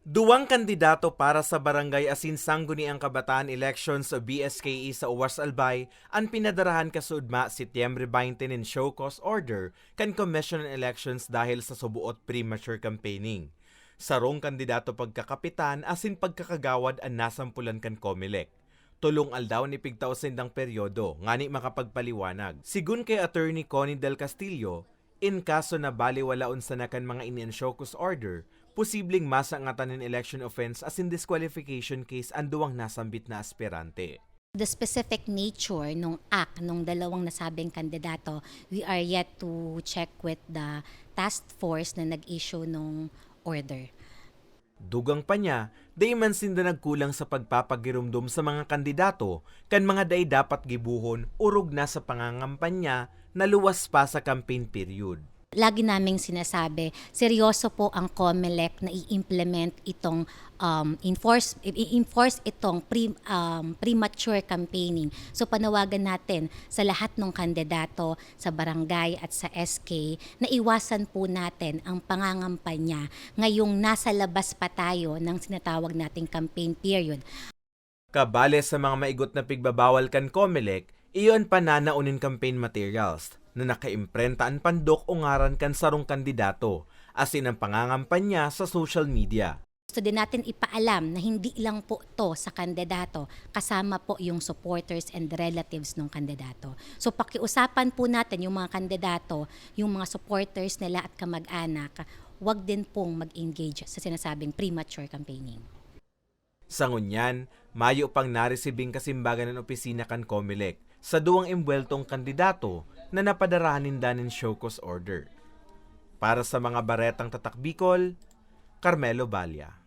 Duwang kandidato para sa Barangay Asin Sangguniang Kabataan Elections sa BSKE sa Uwas Albay ang pinadarahan kasudma Setyembre 20 in show cause order kan Commission on Elections dahil sa subuot premature campaigning. Sarong kandidato pagkakapitan asin pagkakagawad ang nasampulan kan Comelec. Tulong aldaw ni pigtausin ng peryodo, ngani makapagpaliwanag. Sigun kay Attorney Connie Del Castillo, in kaso na baliwalaon sa nakan mga in-shokus order, posibleng masangatan ng election offense as in disqualification case ang duwang nasambit na aspirante. The specific nature nung act nung dalawang nasabing kandidato, we are yet to check with the task force na nag-issue nung order. Dugang pa niya, day man sinda nagkulang sa pagpapagirumdum sa mga kandidato, kan mga day dapat gibuhon urog na sa pangangampanya na luwas pa sa campaign period. Lagi naming sinasabi, seryoso po ang COMELEC na i-implement itong um, enforce, i-enforce itong pre, um, premature campaigning. So panawagan natin sa lahat ng kandidato sa barangay at sa SK na iwasan po natin ang pangangampanya ngayong nasa labas pa tayo ng sinatawag nating campaign period. Kabale sa mga maigot na pigbabawal kan Comelec, iyon pa nanaunin campaign materials na nakaimprenta ang pandok o ngaran kan sarong kandidato, asin ang pangangampanya sa social media. Gusto din natin ipaalam na hindi lang po to sa kandidato, kasama po yung supporters and relatives ng kandidato. So pakiusapan po natin yung mga kandidato, yung mga supporters nila at kamag-anak, wag din pong mag-engage sa sinasabing premature campaigning. Sa ngunyan, mayo pang naresibing kasimbagan ng opisina kan Comelec sa duwang imbweltong kandidato na napadarahanin danin cause order. Para sa mga baretang tatakbikol, Carmelo Balya.